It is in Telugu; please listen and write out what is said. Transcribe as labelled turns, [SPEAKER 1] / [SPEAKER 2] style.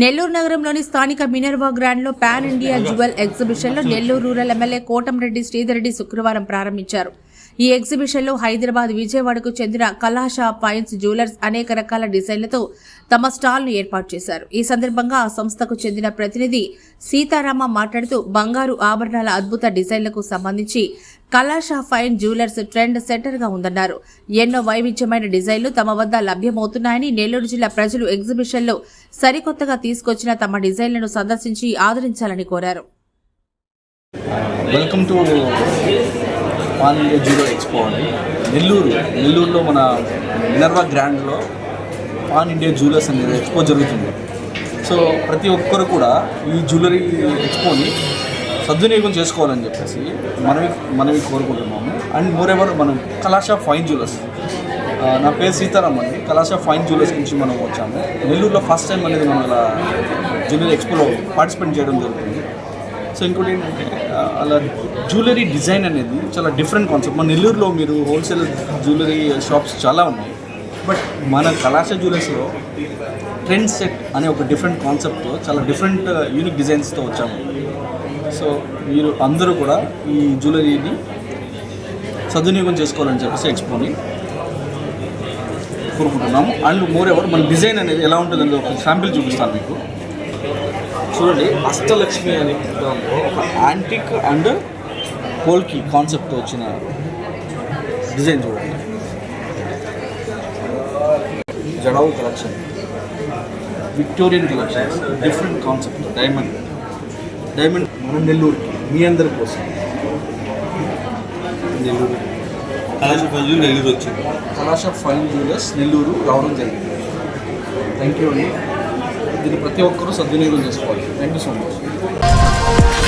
[SPEAKER 1] నెల్లూరు నగరంలోని స్థానిక మినర్వా గ్రాండ్లో ప్యాన్ పాన్ ఇండియా జ్యువెల్ ఎగ్జిబిషన్లో నెల్లూరు రూరల్ ఎమ్మెల్యే కోటంరెడ్డి శ్రీధర్రెడ్డి శుక్రవారం ప్రారంభించారు. ఈ ఎగ్జిబిషన్లో హైదరాబాద్ విజయవాడకు చెందిన కలాషా పైన్స్ జ్యువెలర్స్ అనేక రకాల డిజైన్లతో తమ స్టాల్ను ఏర్పాటు చేశారు. ఈ సందర్భంగా ఆ సంస్థకు చెందిన ప్రతినిధి సీతారామ మాట్లాడుతూ బంగారు ఆభరణాల అద్భుత డిజైన్లకు సంబంధించి కలాషా ఫైన్ జ్యువెలర్స్ ట్రెండ్ సెంటర్గా ఉందన్నారు. ఎన్నో వైవిధ్యమైన డిజైన్లు తమ వద్ద లభ్యమవుతున్నాయని నెల్లూరు జిల్లా ప్రజలు ఎగ్జిబిషన్లో సరికొత్తగా తీసుకొచ్చిన తమ డిజైన్లను సందర్శించి ఆదరించాలని కోరారు.
[SPEAKER 2] Welcome to pan India zero expo అని. నెల్లూరు నెల్లూరులో మన మినర్వా గ్రాండ్లో పాన్ ఇండియా జ్యువెలర్స్ అనేది ఎక్స్పో జరుగుతుంది. సో ప్రతి ఒక్కరు కూడా ఈ జ్యువెలరీ ఎక్స్పోని సద్వినియోగం చేసుకోవాలని చెప్పేసి మనవి మనవి కోరుకుంటున్నాము. అండ్ మోర్ ఎవర్ మనం కళాశా ఫైన్ జ్యువెలర్స్. నా పేరు సీతారాం అండి. కళాశా ఫైన్ జ్యువెలర్స్ నుంచి మనం వచ్చాము. నెల్లూరులో ఫస్ట్ టైం అనేది మనం ఇలా జ్యువెలరీ ఎక్స్పోలో పార్టిసిపేట్ చేయడం జరుగుతుంది. సో ఇంకోటి ఏంటంటే అలా జ్యువెలరీ డిజైన్ అనేది చాలా డిఫరెంట్ కాన్సెప్ట్ మన నెల్లూరులో మీరు హోల్సేల్ జ్యువెలరీ షాప్స్ చాలా ఉన్నాయి. బట్ మన కళాశ జ్యువెలర్స్లో ట్రెండ్ సెట్ అనే ఒక డిఫరెంట్ కాన్సెప్ట్తో చాలా డిఫరెంట్ యూనిక్ డిజైన్స్తో వచ్చాము. సో మీరు అందరూ కూడా ఈ జ్యువెలరీని సద్వినియోగం చేసుకోవాలని చెప్పేసి ఎక్స్పోని కోరుకుంటున్నాము. అండ్ మోర్ ఎవర్ మన డిజైన్ అనేది ఎలా ఉంటుందని ఒక శాంపిల్ చూపిస్తాను మీకు. చూడండి అష్టలక్ష్మి అనే పుస్తకంలో ఒక యాంటిక్ అండ్ పోల్కి కాన్సెప్ట్ వచ్చిన డిజైన్ చూడండి. Jadau collection. Victorian collection. Different concept diamond diamond మన నెల్లూరుకి మీ అందరి కోసం. నెల్లూరు.
[SPEAKER 3] కళాశాల ఫైల్ నెల్లూరు వచ్చింది.
[SPEAKER 2] కళాశ ఫైన్ జ్యువెలర్స్ నెల్లూరు రావడం జరిగింది. థ్యాంక్ యూ అండి. దీన్ని ప్రతి ఒక్కరూ సద్వినియోగం చేసుకోవాలి. Thank you so much